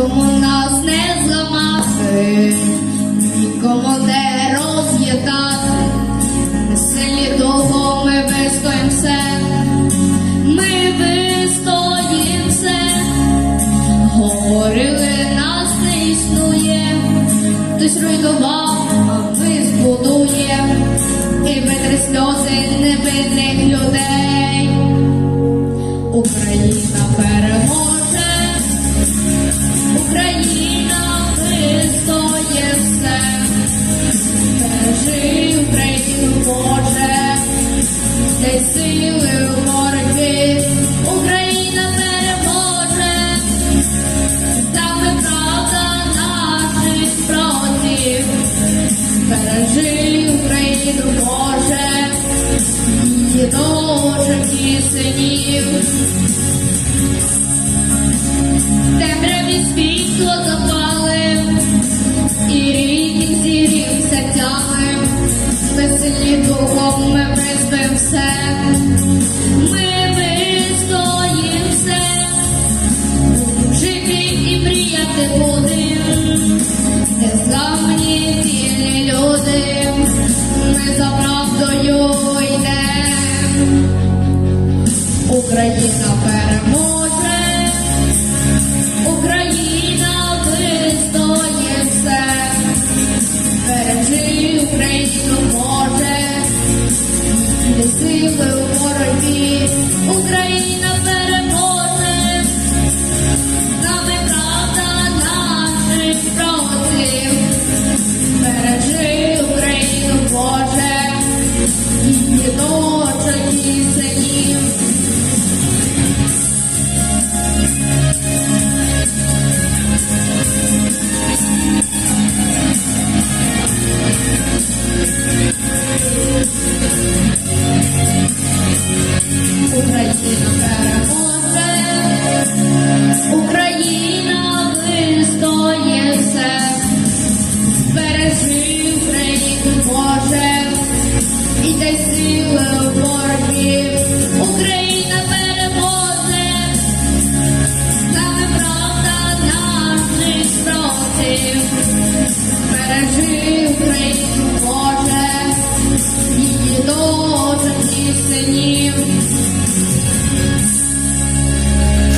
нікому нас не зламати, нікому не роз'їдати, не силі того ми вистоїм все, ми вистоїм все, говорили, нас не існує, хтось руйнував, а ми збудує, і витри сльози невинних людей. бережи Україну, Боже, діточок і синів. Темряві світло запали, і рідні зірів серцями, веселі духом ми приспим все. Ми вистоїм все, жити і мріяти будем, не зламні ті. Україна переможе. Listen.